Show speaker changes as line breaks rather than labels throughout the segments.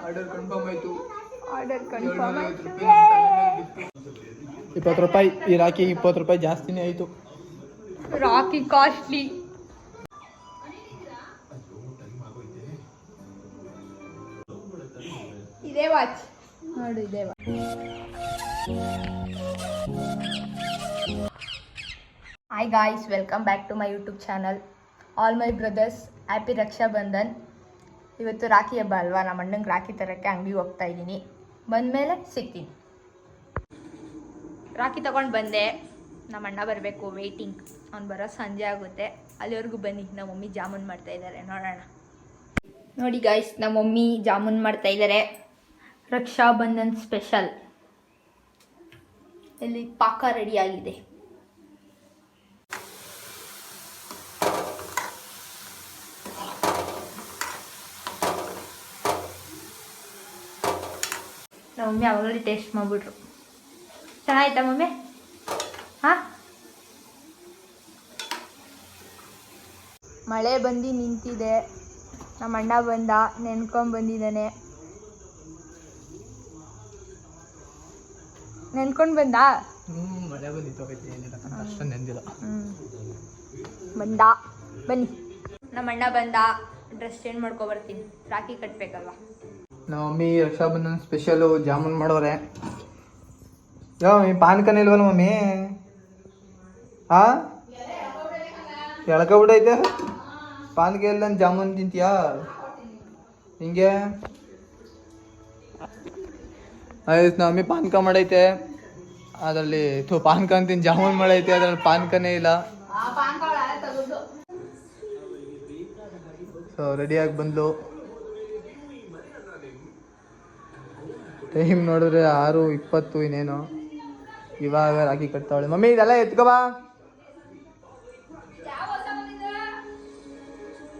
Order confirm ಆಯ್ತು
order confirm
ಏಳ್ನೂರೈವತ್ತು
ಆಯ್ತು
ರೂಪಾಯಿ ನಮ್ಮ ತಲೆಮೇಲ್ ಬಿತ್ತು. ಇಪ್ಪತ್ತು ರೂಪಾಯಿ ಈ ರಾಖಿ ಇಪ್ಪತ್ತು ರೂಪಾಯಿ ಜಾಸ್ತಿನೇ ಆಯ್ತು
ರಾಕಿ ಕಾಸ್ಟ್ಲಿ ಇದೇ ವಾಚ್ ನೋಡು ಇದೇ watch hi guys welcome back to my YouTube channel all my brothers happy Raksha Bandhan ಇವತ್ತು ರಾಖಿ ಹಬ್ಬ ಅಲ್ವಾ? ನಮ್ಮ ಅಣ್ಣಂಗೆ ರಾಖಿ ತರೋಕ್ಕೆ ಅಂಗಡಿಗೆ ಹೋಗ್ತಾ ಇದ್ದೀನಿ. ಬಂದಮೇಲೆ ಸಿಗ್ತೀನಿ. ರಾಖಿ ತಗೊಂಡು ಬಂದೆ. ನಮ್ಮ ಅಣ್ಣ ಬರಬೇಕು ವೆಯ್ಟಿಂಗ್ ಅವ್ನು ಬರೋ ಸಂಜೆ ಆಗುತ್ತೆ. ಅಲ್ಲಿವರೆಗೂ ಬನ್ನಿ. ನಮ್ಮ ಮಮ್ಮಿ ಜಾಮೂನ್ ಮಾಡ್ತಾ ಇದ್ದಾರೆ ನೋಡೋಣ. ನೋಡಿ ಗಾಯ್ಸ್ ನಮ್ಮ ಮಮ್ಮಿ ಜಾಮೂನ್ ಮಾಡ್ತಾ ಇದ್ದಾರೆ ರಕ್ಷಾ ಬಂಧನ್ ಸ್ಪೆಷಲ್ ಇಲ್ಲಿ ಪಾಕ ರೆಡಿ ಆಗಿದೆ. ಮಮ್ಮಿ ಅವಾಗಲೇ ಟೇಸ್ಟ್ ಮಾಡಿಬಿಟ್ರು. ಚೆನ್ನಾಯ್ತಾ ಮಮ್ಮಿ? ಹಾ? ಮಳೆ ಬಂದು ನಿಂತಿದೆ. ನಮ್ಮ ಅಣ್ಣ ಬಂದ ನೆನ್ಕೊಂಡ್ ಬಂದಿದ್ದಾನೆ. ನೆನ್ಕೊಂಡು ಬಂದ. ಬಂದ? ಬನ್ನಿ. ನಮ್ಮ ಅಣ್ಣ ಬಂದ ಡ್ರೆಸ್ ಚೇಂಜ್ ಮಾಡ್ಕೊಬರ್ತೀನಿ ರಾಖಿ ಕಟ್ಬೇಕಲ್ವಾ?
ನಮ್ಮ ಮಮ್ಮಿ ರಕ್ಷಾಬಂಧನ ಸ್ಪೆಷಲು ಜಾಮೂನ್ ಮಾಡೋರೆ. ಯಾವ ಮಮ್ಮಿ ಪಾನ್ಕನ ಇಲ್ವಲ್ಲ ಮಮ್ಮಿ? ಹಾ ಎಳ್ಕೊಬಿಡೈತೆ ಪಾನ್ಗೆ ಇಲ್ಲ ಜಾಮೂನ್ ತಿಂತೀಯಾ? ಹಿಂಗೆ. ಆಯ್ತು ನಮ್ಮ ಮಮ್ಮಿ ಪಾನ್ಕ ಮಾಡೈತೆ. ಅದರಲ್ಲಿ ಥೂ ಪಾನ್ಕ ಅಂತೀನಿ ಜಾಮೂನ್ ಮಾಡೈತೆ. ಅದ್ರಲ್ಲಿ ಪಾನ್ಕನೇ ಇಲ್ಲ. ಸೊ ರೆಡಿಯಾಗಿ ಬಂದ್ಲು. ಟೈಮ್ ನೋಡಿದ್ರೆ ಆರು ಇಪ್ಪತ್ತು ಇನ್ನೇನು. ಇವಾಗ ರಾಖಿ ಕಟ್ತಾವಳೆ. ಮಮ್ಮಿ, ಇದೆಲ್ಲ ಎತ್ಕೋ ಬಾ.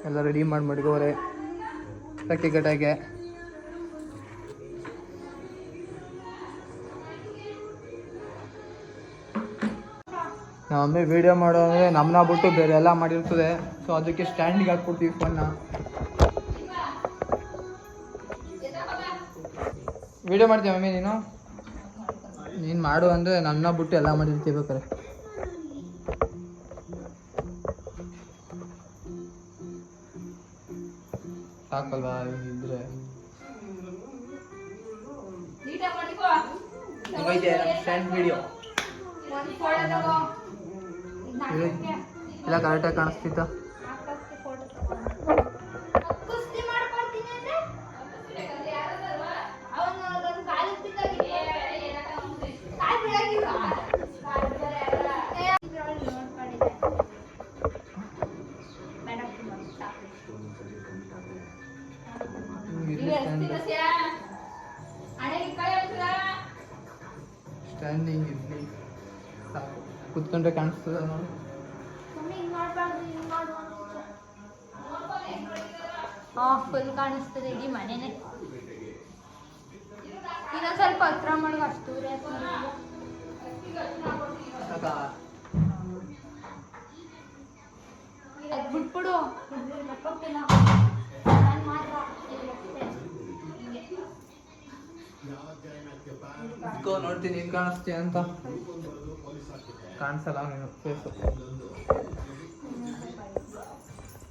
ಎಲ್ಲ ರೆಡಿ ಮಾಡಿ ಮಡ್ಕೋರೆ ರಾಖಿ ಕಟ್ಟಾಗೆ. ನಮ್ಮ ಮಮ್ಮಿ ವಿಡಿಯೋ ಮಾಡೋ ಅಂದರೆ ನಮ್ಮನ್ನ ಬಿಟ್ಟು ಬೇರೆ ಎಲ್ಲ ಮಾಡಿರ್ತದೆ. ಸೊ ಅದಕ್ಕೆ ಸ್ಟ್ಯಾಂಡಿಗೆ ಹಾಕ್ಬಿಡ್ತೀವಿ ಫೋನ್ನ ವಿಡಿಯೋ ಮಾಡ್ತೀಯ ಮಮ್ಮಿ ನೀನು? ನೀನು ಮಾಡು ಅಂದರೆ ನನ್ನ ಬಿಟ್ಟು ಎಲ್ಲ ಮಾಡಿರ್ತೀವಿ ಬೇಕಾರೆ ಸಾಕಲ್ವಾ ಇದ್ರೆ? ಇಲ್ಲ ಕರೆಕ್ಟಾಗಿ ಕಾಣಿಸ್ತಿತ್ತ ಸ್ಟ್ಯಾಂಡಿಂಗ್ ಇರಲಿ ಸಾಕು. ಕುತ್ಕೊಂಡ್ರೆ ಕಾಣಿಸ್ತದ ನೋಡಿ.
ಫುಲ್ ಕಾಣಿಸ್ತದೆ ಇಡೀ ಮನೆನೇ. ಇನ್ನೊಂದ್ ಸ್ವಲ್ಪ ಹತ್ರ ಮಾಡುವ ಅಷ್ಟು ಬಿಟ್ಬಿಡು
ಇದ್ಕೋ ನೋಡ್ತೀನಿ ಕಾಣಿಸ್ತೀಯ ಅಂತ. ಕಾಣಿಸಲ್ಲ ನೀನು ಫೇಸು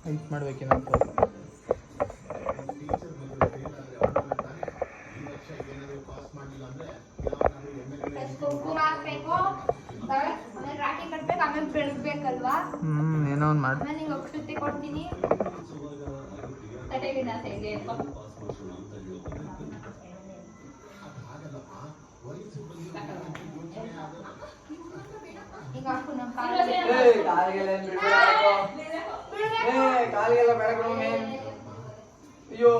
ಹೆಲ್ಪ್ ಮಾಡ್ಬೇಕಿನ್ನ ಹ್ಮ್ ಏನೋ ಒಂದು ಮಾಡಿ.
ಕೊಡ್ತೀನಿ.
ಕಾಲಿಗೆಲ್ಲ ಬೇಡ ಕಣೋ ಮೇನ್. ಅಯ್ಯೋ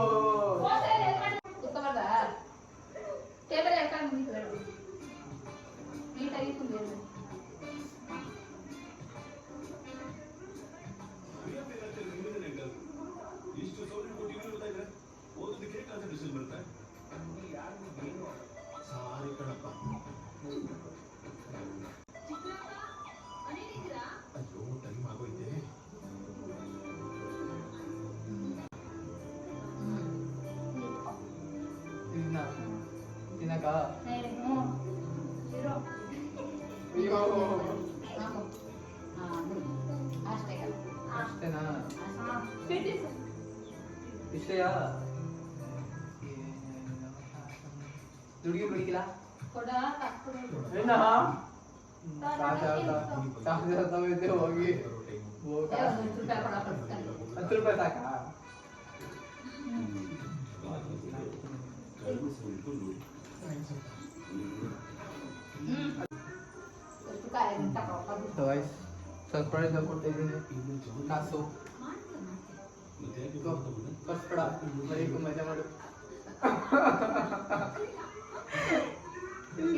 ತಿನ್ನಕ ಅಷ್ಟೇನಾ ಇಷ್ಟೇಯಾ ದುಡ್ಗಿ ಬಿಡಿಕಿಲ್ಲ ಏನ ಹೋಗಿ ಹೋಗ. ಹತ್ತು ರೂಪಾಯಿ ಸಾಕಾ ಗಾಯ್ಸ್ ಸರ್ಪ್ರೈಸ್ ಕೊಟ್ಟಿದ್ದೀನಿ ಕಾಸು ಕಸ್ಬೇಡ ಬರೀಕು ಮಜಾ ಮಾಡು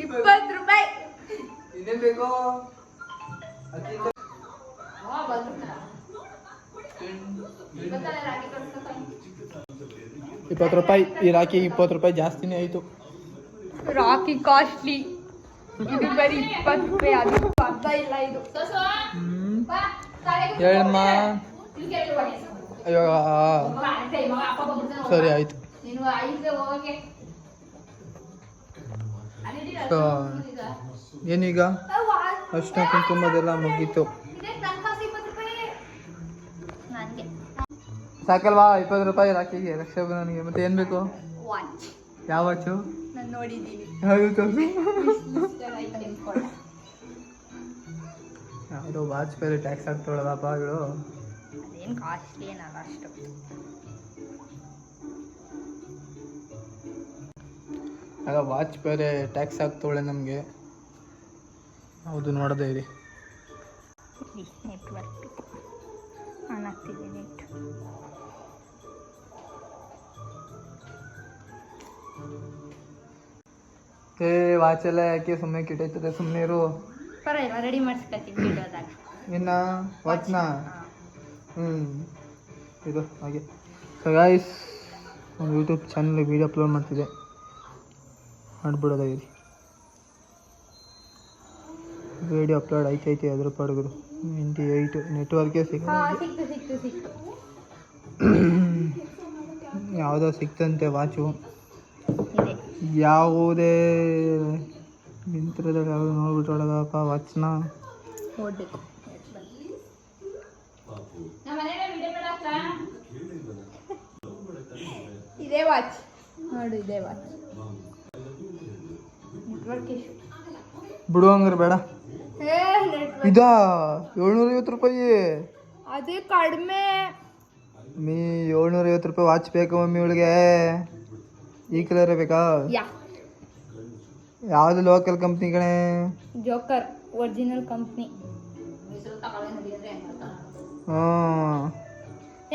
ಇಪ್ಪತ್ತು ರೂಪಾಯಿ
ಇನ್ನೇನ್ ಬೇಕು ಅದ್ರಿಂದ ಇಪ್ಪತ್ತು ರೂಪಾಯಿ ಈ ರಾಕಿ ಇಪ್ಪತ್ತು ರೂಪಾಯಿ ಜಾಸ್ತಿನೇ ಆಯ್ತು
ರಾಕಿ ಕಾಸ್ಟ್ಲಿ ಇದು ಬರೀ ಇಪ್ಪತ್ತು ರೂಪಾಯಿ ಅದು. ಅರ್ಧ ಇಲ್ಲ ಇದು.
ಹೇಳಮ್ಮ ಅಯ್ಯೋ ಸರಿ ಆಯ್ತು. ಸೊ ಏನೀಗ? ಅಷ್ಟ ಕುಂಕುಮದೆಲ್ಲ ಮುಗೀತು.
ನನಗೆ
ಸಾಕಲ್ವಾ? ಇಪ್ಪತ್ತು ರೂಪಾಯಿ ರಾಕಿಗೆ ರಕ್ಷಾಬಂಧನಿಗೆ. ಮತ್ತೆ ಏನು ಬೇಕು? ಯಾವ ವಾಚು?
ನಾನು ನೋಡಿದ್ದೀನಿ
ತೋರಿಸು ಯಾವುದೋ ವಾಚ್ ಬೇರೆ ಟ್ಯಾಕ್ಸ್ ಆಗ್ತಾಳದಪ್ಪ ಇವಳು.
ಅದೇನು ಕಾಸ್ಟ್ಲಿ ಏನಲ್ಲ ಅಷ್ಟು.
ಆಗ ವಾಚ್ ಬೇರೆ ಟ್ಯಾಕ್ಸ್ ಹಾಕ್ತವಳೆ ನಮಗೆ. ಹೌದು ನೋಡದೇ ಇರಿ.
ನೆಟ್ವರ್ಕ್ ಆನ್ ಆಗ್ತಿದೆ ನೆಟ್
ಏ ವಾಚ್ ಎಲ್ಲ ಯಾಕೆ ಸುಮ್ಮನೆ ಕಿಟೈತದೆ? ಸುಮ್ಮನೆ ಇರು.
ಪರವಾಗಿಲ್ಲ ರೆಡಿ ಮಾಡಿಸ್ಕೊತೀವಿ ಬಿಡೋದಾಗ.
ಇನ್ನ ವಾಚ್ನ? ಹ್ಞೂ ಇದು ಹಾಗೆ. ಸೊ ಗಾಯ್ಸ್ ಒಂದು ಯೂಟ್ಯೂಬ್ ಚಾನಲ್ ವೀಡಿಯೋ ಅಪ್ಲೋಡ್ ಮಾಡ್ತಿದ್ದೆ. ಮಾಡ್ಬಿಡೋದಾಗಿದೆ. ವಿಡಿಯೋ ಅಪ್ಲೋಡ್ ಆಯ್ತೈತೆ ಅದ್ರ ಪಾಡುಗರು ಇಂಟಿ ಏಯ್ಟು ನೆಟ್ವರ್ಕೇ
ಸಿಕ್ತು
ಯಾವುದೋ ಸಿಕ್ತಂತೆ ವಾಚು ಯಾವುದೇ ನಿಂತಿರೋದಾಗ ಯಾವುದು ನೋಡ್ಬಿಟ್ಟು ಒಳಗಪ್ಪ ವಚನ.
ಇದೇ ವಾಚ್. ನೋಡು ಇದೇ ವಾಚ್.
ಬಿಡು ಹಂಗಾರೆ ಬೇಡ. ಇದ ಏಳ್ನೂರ ಐವತ್ತು ರೂಪಾಯಿ.
ಅದೇ ಕಡಿಮೆ.
ಮೀ ಏಳ್ನೂರೈವತ್ತು ರೂಪಾಯಿ ವಾಚ್ ಬೇಕು ಮಮ್ಮಿ ಇವಳಿಗೆ. ಈ ಕಲರ್ ಬೇಕಾ
ಯಾ.
ಯಾವುದು ಲೋಕಲ್ ಕಂಪ್ನಿ ಕಣೆ?
ಜೋಕರ್ ಒರಿಜಿನಲ್ ಕಂಪ್ನಿ
ಹ್ಞೂ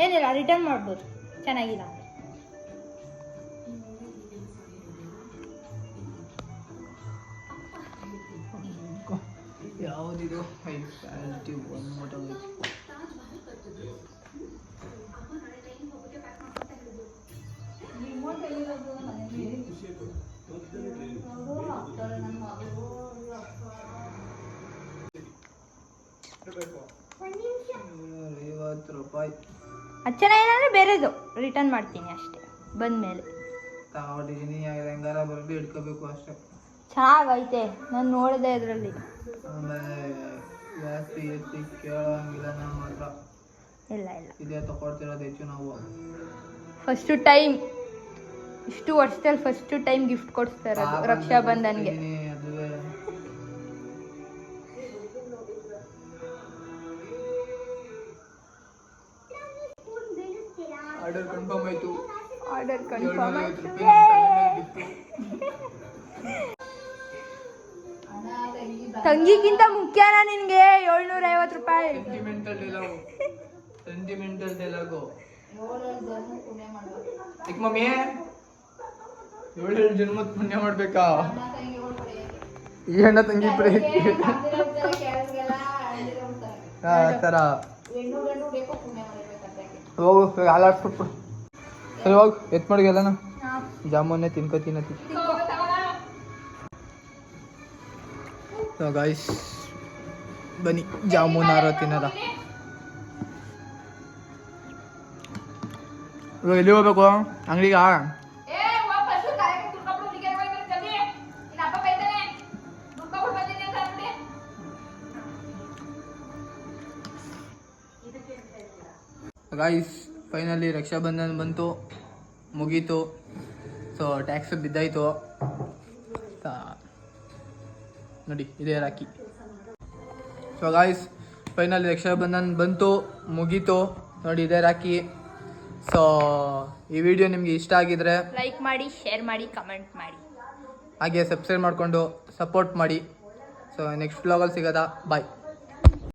ಏನಿಲ್ಲ ರಿಟರ್ನ್ ಮಾಡ್ಬೋದು. ಚೆನ್ನಾಗಿಲ್ಲ
ಯಾವುದಿದು? ಒನ್ ಮೊಟೋಗೈತಿ ಐವತ್ತು ರೂಪಾಯಿ.
ಅದು ಚೆನ್ನಾಗಿಲ್ಲ ಬೇರೆದು. ರಿಟರ್ನ್ ಮಾಡ್ತೀನಿ ಅಷ್ಟೇ. ಬಂದಮೇಲೆ.
ತಗೊಂಡಿದ್ದೀನಿ ಹೆಂಗಾರ ಬರಲಿ ಇಟ್ಕೋಬೇಕು ಅಷ್ಟೇ.
ಚೆನ್ನಾಗೈತೆ. ನಾನು ನೋಡಿದೆ ಇದರಲ್ಲಿ.
ಆಮೇಲೆ ಜಾಸ್ತಿ ಎತ್ತಿ ಕೇಳೋಂಗಿಲ್ಲ ನಮ್ಮ ಹತ್ರ.
ಇಲ್ಲ ಇಲ್ಲ.
ಇದೇ ತಗೊಳ್ತಿರೋದು ಹೆಚ್ಚು ನಾವು.
ಫಸ್ಟು ಟೈಮ್ ಇಷ್ಟು ವರ್ಷದಲ್ಲಿ ಫಸ್ಟು ಟೈಮ್ ಗಿಫ್ಟ್ ಕೊಡ್ತಾ ಇರೋದು ರಕ್ಷಾ ಬಂಧನ್ಗೆ
ಕೊಡ್ತಿದೀನಿ, ಅದುವೇ ಆರ್ಡರ್ ಕನ್ಫರ್ಮ್ ಆಯ್ತು
ಆರ್ಡರ್ ಕನ್ಫರ್ಮ್
ಏಳ್ನೂರೈವತ್ತು
ಆಯ್ತು
ರೂಪಾಯಿ
ತಂಗಿಗಿಂತ ಮುಖ್ಯನಾ ನಿನಗೆ ಏಳ್ನೂರ ಐವತ್ತು ರೂಪಾಯಿ
ಸೆಂಟಿಮೆಂಟಲ್ ಡೈಲಾಗು ಸೆಂಟಿಮೆಂಟಲ್ ಡೈಲಾಗು ಚಿಕ್ಕ ಮಮ್ಮಿ ಏಳೇಳು ಜನ್ಮದ ಪುಣ್ಯ ಮಾಡ್ಬೇಕಾ? ಈ ಹೆಣ್ಣ ತಂಗಿ ಪ್ರೀತಿ ಥರ ಹೋಗು ಹಾಲಾಡ್ಸ್ಬಿಟ್ಟು ಸರಿ ಹೋಗು ಎತ್ ಮಾಡಿ ಎಲ್ಲನ? ಜಾಮೂನೇ ತಿನ್ಕೊ ತಿನ್ನತಿ ಗಾಯ್ಸ್ ಬನ್ನಿ ಜಾಮೂನ್ ಆರೋ ತಿನ್ನದ ಎಲ್ಲಿ ಹೋಗ್ಬೇಕು? ಅಂಗಡಿಗ? ಗಾಯ್ಸ್ ಫೈನಲಿ ರಕ್ಷಾಬಂಧನ ಬಂತು. ಮುಗೀತು. ಸೊ ಟ್ಯಾಕ್ಸ್ ಬಿದ್ದಾಯಿತು. ನೋಡಿ ಇದೇ rakhi so guys finally Raksha Bandhan ಬಂತು. ಮುಗೀತು. ನೋಡಿ ಇದೇ ರಾಕಿ ಸೊ ಈ ವಿಡಿಯೋ ನಿಮಗೆ ಇಷ್ಟ ಆಗಿದ್ರೆ
ಲೈಕ್ ಮಾಡಿ ಶೇರ್ ಮಾಡಿ ಕಮೆಂಟ್ ಮಾಡಿ.
ಹಾಗೆ ಸಬ್ಸ್ಕ್ರೈಬ್ ಮಾಡಿಕೊಂಡು ಸಪೋರ್ಟ್ ಮಾಡಿ. ಸೊ ನೆಕ್ಸ್ಟ್ ವ್ಲಾಗಲ್ಲಿ ಸಿಗೋದಾ? ಬಾಯ್